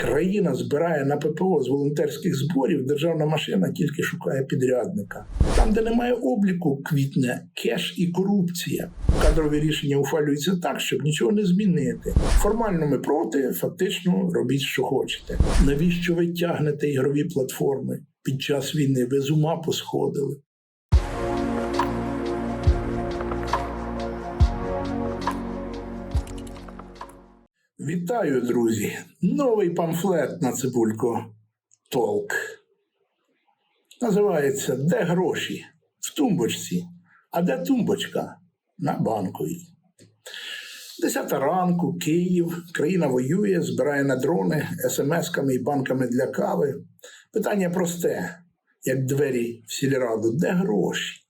країна збирає на ППО з волонтерських зборів, державна машина тільки шукає підрядника. Там, де немає обліку, квітне кеш і корупція. Кадрові рішення ухвалюються так, щоб нічого не змінити. Формально ми проти, фактично робіть, що хочете. Навіщо ви тягнете ігрові платформи? Під час війни ви з ума посходили. Вітаю, друзі! Новий памфлет на цибулько Толк. Називається Де гроші? В тумбочці. А де тумбочка? На банковій. Десята ранку, Київ, країна воює, збирає на дрони смс-ками і банками для кави. Питання просте, як двері в сільраду, де гроші?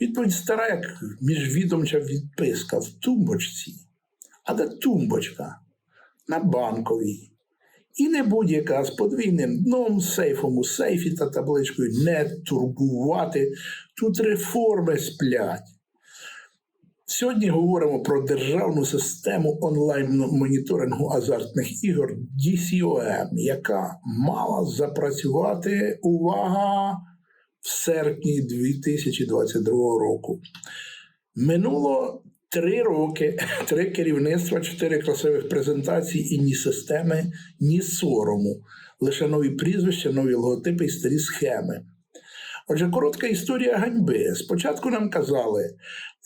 Відповідь стара, як міжвідомча відписка в тумбочці. А де тумбочка? На банковій. І не будь-яка з подвійним дном, сейфом у сейфі та табличкою не турбувати. Тут реформи сплять. Сьогодні говоримо про державну систему онлайн-моніторингу азартних ігор DCOM, яка мала запрацювати увага в серпні 2022 року. Минуло три роки, три керівництва, чотири красивих презентації і ні системи, ні сорому. Лише нові прізвища, нові логотипи і старі схеми. Отже, коротка історія ганьби. Спочатку нам казали,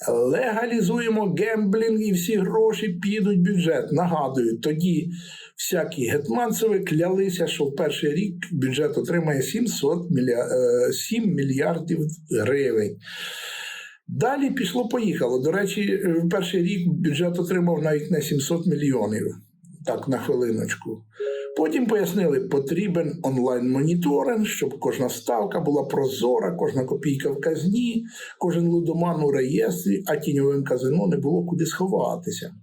легалізуємо гемблінг і всі гроші підуть в бюджет. Нагадую, тоді всякі гетманцеви клялися, що в перший рік бюджет отримає 700 мілья... е, 7 мільярдів гривень. Далі пішло-поїхало. До речі, в перший рік бюджет отримав навіть не 700 мільйонів. Так, на хвилиночку. Потім пояснили, потрібен онлайн-моніторинг, щоб кожна ставка була прозора, кожна копійка в казні, кожен лудоман у реєстрі, а тіньовим казино не було куди сховатися.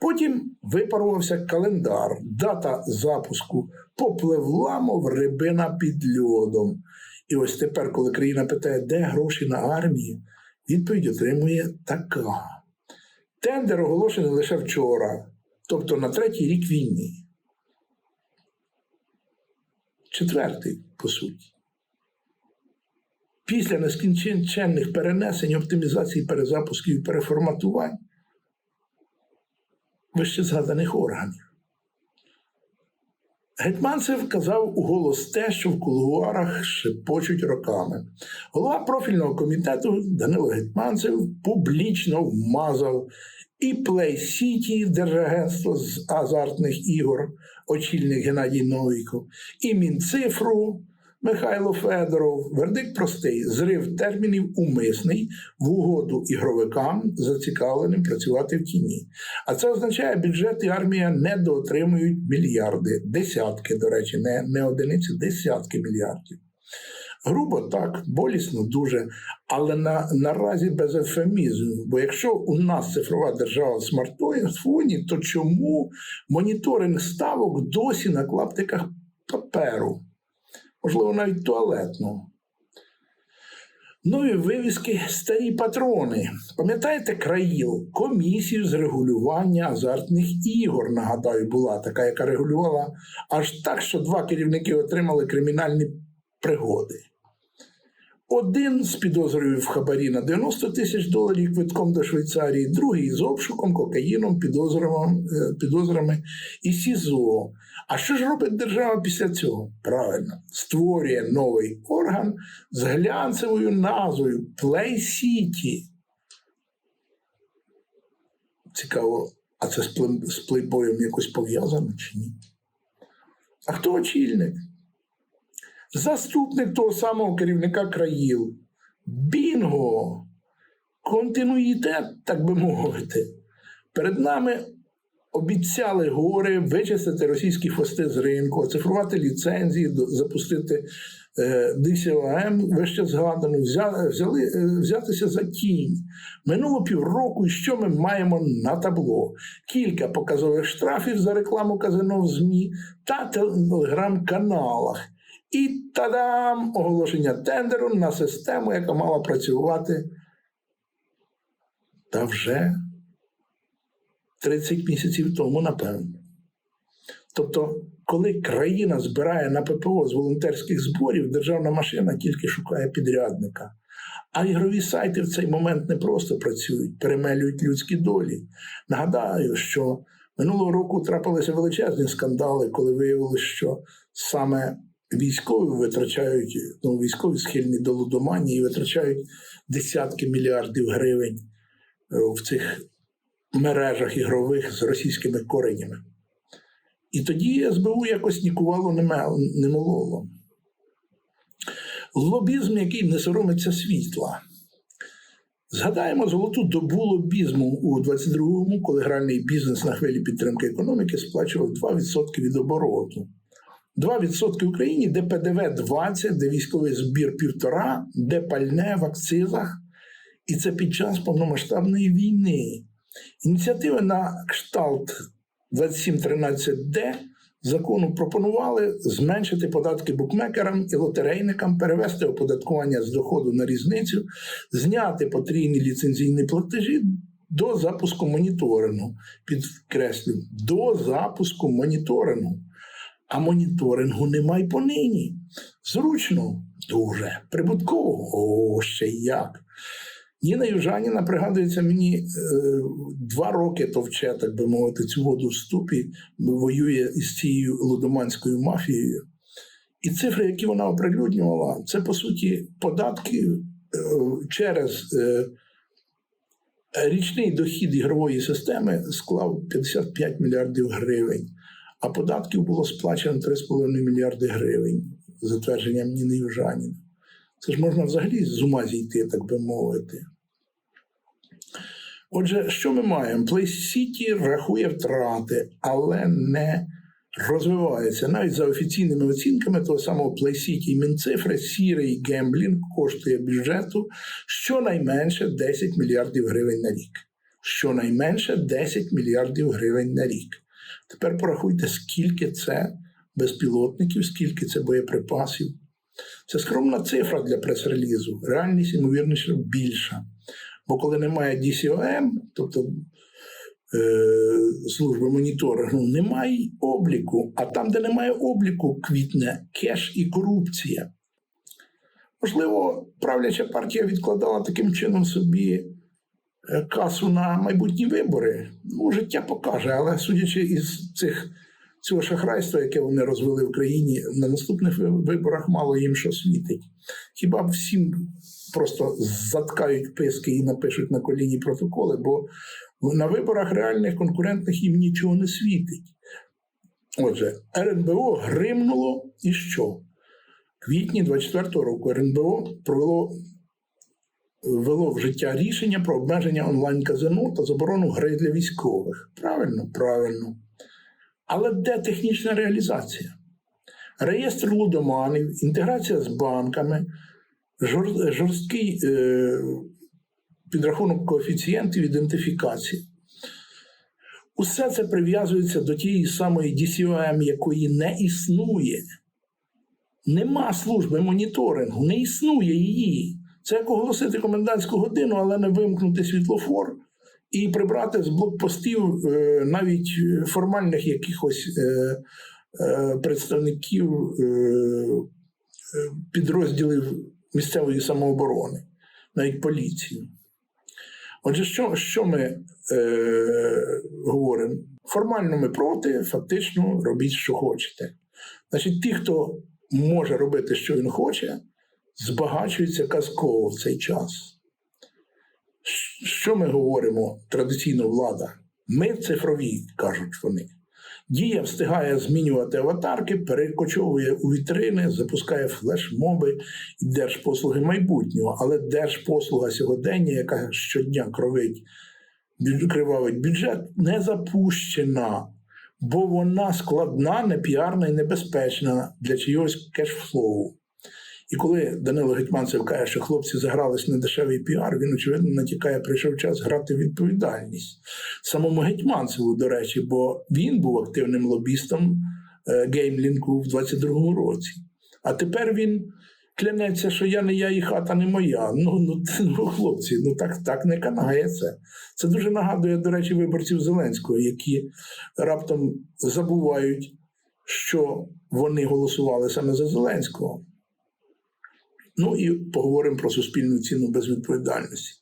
Потім випарувався календар, дата запуску попливла, мов рибина під льодом. І ось тепер, коли країна питає, де гроші на армію, відповідь отримує така. Тендер оголошений лише вчора, тобто на третій рік війни. Четвертий, по суті. Після нескінченних перенесень, оптимізації, перезапусків і переформатувань вище згаданих органів. Гетманцев казав у голос те, що в кулуарах шепочуть роками. Голова профільного комітету Данило Гетьманцев публічно вмазав і Play City, Держагентство з азартних ігор, очільник Геннадій Новіков, і Мінцифру Михайло Федоров. Вердикт простий: зрив термінів умисний в угоду ігровикам, зацікавленим працювати в тіні. А це означає, бюджет і армія недоотримують мільярди, десятки, до речі, не, не одиниці, десятки мільярдів. Грубо так, болісно дуже, але на, наразі без ефемізму. Бо якщо у нас цифрова держава в смартфоні, то чому моніторинг ставок досі на клаптиках паперу? Можливо, навіть туалетну. Нові вивіски старі патрони. Пам'ятаєте країл? Комісію з регулювання азартних ігор, нагадаю, була така, яка регулювала аж так, що два керівники отримали кримінальні пригоди. Один з підозрою в хабарі на 90 тисяч доларів квитком до Швейцарії, другий з обшуком, кокаїном, підозрами, е, і СІЗО. А що ж робить держава після цього? Правильно, створює новий орган з глянцевою назвою Play City. Цікаво, а це з плейбоєм якось пов'язано чи ні? А хто очільник? Заступник того самого керівника країл. Бінго! Континуїтет, так би мовити. Перед нами обіцяли гори вичистити російські хвости з ринку, оцифрувати ліцензії, запустити е, ДСОМ, вище згадано, взяли, е, взятися за тінь. Минуло півроку, і що ми маємо на табло? Кілька показових штрафів за рекламу казино в ЗМІ та телеграм-каналах. І тадам! Оголошення тендеру на систему, яка мала працювати. Та вже 30 місяців тому, напевно. Тобто коли країна збирає на ППО з волонтерських зборів, державна машина тільки шукає підрядника. А ігрові сайти в цей момент не просто працюють, перемелюють людські долі. Нагадаю, що минулого року трапилися величезні скандали, коли виявилось, що саме військові витрачають, ну, військові схильні до лудоманії, витрачають десятки мільярдів гривень е, в цих мережах ігрових з російськими коренями. І тоді СБУ якось нікувало не мололо. Лобізм, який не соромиться світла. Згадаємо золоту добу лобізму у 22-му, коли гральний бізнес на хвилі підтримки економіки сплачував 2% від обороту. 2% в Україні, де ПДВ 20, де військовий збір 1,5, де пальне в акцизах. І це під час повномасштабної війни. Ініціативи на кшталт 2713Д закону пропонували зменшити податки букмекерам і лотерейникам, перевести оподаткування з доходу на різницю, зняти потрійні ліцензійні платежі до запуску моніторингу. Підкреслю, до запуску моніторингу. А моніторингу немає й понині. Зручно, дуже прибутково. О, ще як. Ніна Южаніна пригадується мені е, два роки товче, так би мовити, цю воду в ступі, воює із цією лудоманською мафією. І цифри, які вона оприлюднювала, це по суті податки е, через е, річний дохід ігрової системи склав 55 мільярдів гривень, а податків було сплачено 3,5 мільярди гривень, за твердженням Ніни Южаніна. Це ж можна взагалі з ума зійти, так би мовити. Отже, що ми маємо? City рахує втрати, але не розвивається. Навіть за офіційними оцінками того самого City і Мінцифри, сірий гемблінг коштує бюджету щонайменше 10 мільярдів гривень на рік. Щонайменше 10 мільярдів гривень на рік. Тепер порахуйте, скільки це безпілотників, скільки це боєприпасів. Це скромна цифра для прес-релізу. Реальність, ймовірніше, більша. Бо коли немає DCOM, тобто е, служби моніторингу, немає обліку. А там, де немає обліку, квітне кеш і корупція. Можливо, правляча партія відкладала таким чином собі касу на майбутні вибори. Ну, життя покаже, але судячи із цих цього шахрайства, яке вони розвели в країні, на наступних виборах мало їм що світить. Хіба б всім просто заткають писки і напишуть на коліні протоколи, бо на виборах реальних конкурентних їм нічого не світить. Отже, РНБО гримнуло і що? В квітні 24-го року РНБО провело ввело в життя рішення про обмеження онлайн-казино та заборону гри для військових. Правильно, правильно. Але де технічна реалізація? Реєстр лудоманів, інтеграція з банками, жор- жорсткий е, підрахунок коефіцієнтів ідентифікації. Усе це прив'язується до тієї самої DCOM, якої не існує. Нема служби моніторингу, не існує її. Це як оголосити комендантську годину, але не вимкнути світлофор і прибрати з блокпостів е, навіть е, формальних якихось е, представників підрозділів місцевої самооборони, навіть поліцію. Отже, що, що ми е, говоримо? Формально ми проти, фактично робіть, що хочете. Значить, ті, хто може робити, що він хоче, збагачуються казково в цей час. Що ми говоримо традиційно влада? Ми цифрові, кажуть вони. Дія встигає змінювати аватарки, перекочовує у вітрини, запускає флешмоби і держпослуги майбутнього. Але держпослуга сьогодення, яка щодня кровить, кривавить бюджет, не запущена, бо вона складна, непіарна і небезпечна для чогось кешфлоу. І коли Данило Гетьманцев каже, що хлопці загрались на дешевий піар, він очевидно натякає, прийшов час грати відповідальність. Самому Гетьманцеву, до речі, бо він був активним лобістом е, геймлінгу в 22-му році. А тепер він клянеться, що я не я і хата не моя. Ну, ну, ну хлопці, ну так, так не канає це. Це дуже нагадує, до речі, виборців Зеленського, які раптом забувають що вони голосували саме за Зеленського. Ну і поговоримо про суспільну ціну безвідповідальності.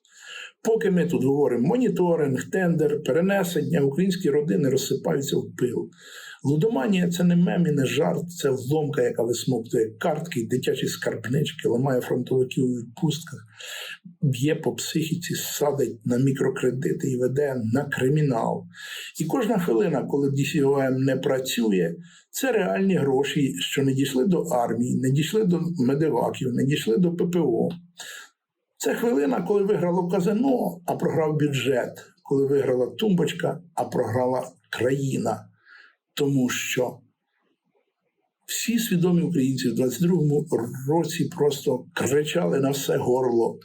Поки ми тут говоримо моніторинг, тендер, перенесення, українські родини розсипаються в пил. Лудоманія це не мем і не жарт, це вломка, яка висмоктує картки, дитячі скарбнички, ламає фронтовиків у відпустках, б'є по психіці, садить на мікрокредити і веде на кримінал. І кожна хвилина, коли DCOM не працює, це реальні гроші, що не дійшли до армії, не дійшли до медиваків, не дійшли до ППО. Це хвилина, коли виграло казино, а програв бюджет, коли виграла тумбочка, а програла країна. Тому що всі свідомі українці в 22-му році просто кричали на все горло.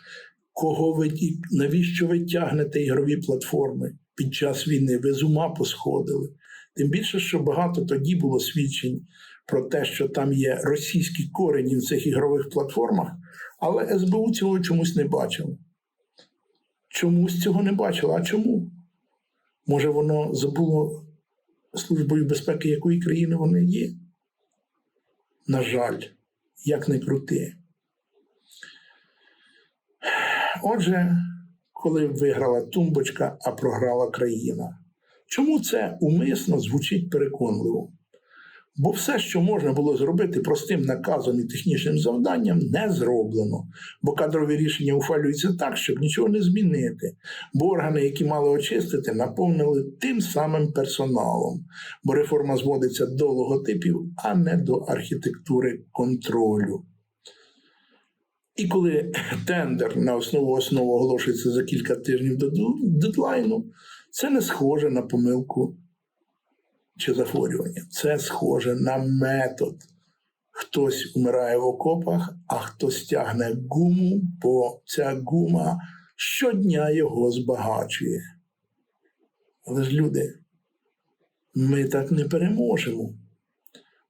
Кого ви навіщо ви тягнете ігрові платформи під час війни? Ви з ума посходили. Тим більше, що багато тоді було свідчень про те, що там є російські корені в цих ігрових платформах, але СБУ цього чомусь не бачило. Чомусь цього не бачило. А чому? Може, воно забуло Службою безпеки якої країни вони є? На жаль, як не крути. Отже, коли виграла тумбочка, а програла країна. Чому це умисно звучить переконливо? Бо все, що можна було зробити простим наказом і технічним завданням, не зроблено. Бо кадрові рішення ухвалюються так, щоб нічого не змінити. Бо органи, які мали очистити, наповнили тим самим персоналом. Бо реформа зводиться до логотипів, а не до архітектури контролю. І коли тендер на основу основу оголошується за кілька тижнів до дедлайну, це не схоже на помилку чи захворювання. Це схоже на метод. Хтось умирає в окопах, а хтось тягне гуму, бо ця гума щодня його збагачує. Але ж люди, ми так не переможемо.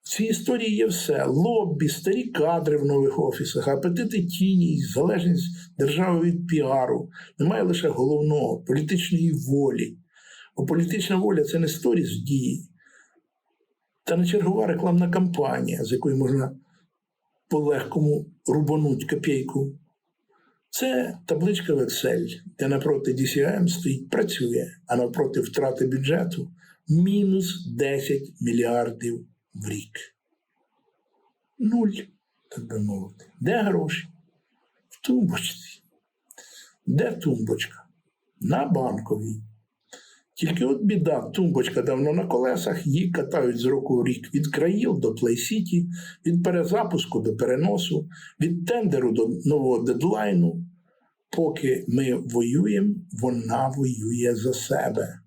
В цій історії є все: лоббі, старі кадри в нових офісах, апетити тіні, залежність держави від піару. Немає лише головного політичної волі. Бо політична воля це не сторіс дії, та не чергова рекламна кампанія, з якої можна по-легкому рубануть копійку. Це табличка в Excel, де напроти DCM стоїть працює, а навпроти втрати бюджету мінус 10 мільярдів в рік. Нуль, так би мовити. Де гроші? В тумбочці. Де тумбочка? На банковій. Тільки от біда, тумбочка давно на колесах, її катають з року в рік від країл до плейсіті, від перезапуску до переносу, від тендеру до нового дедлайну. Поки ми воюємо, вона воює за себе.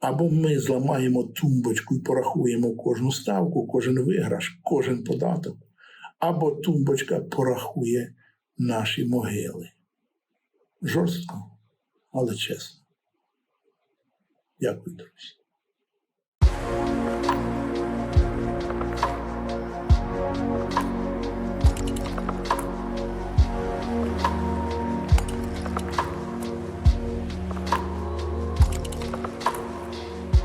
Або ми зламаємо тумбочку і порахуємо кожну ставку, кожен виграш, кожен податок, або тумбочка порахує наші могили. Жорстко, але чесно. Дякую, друзі.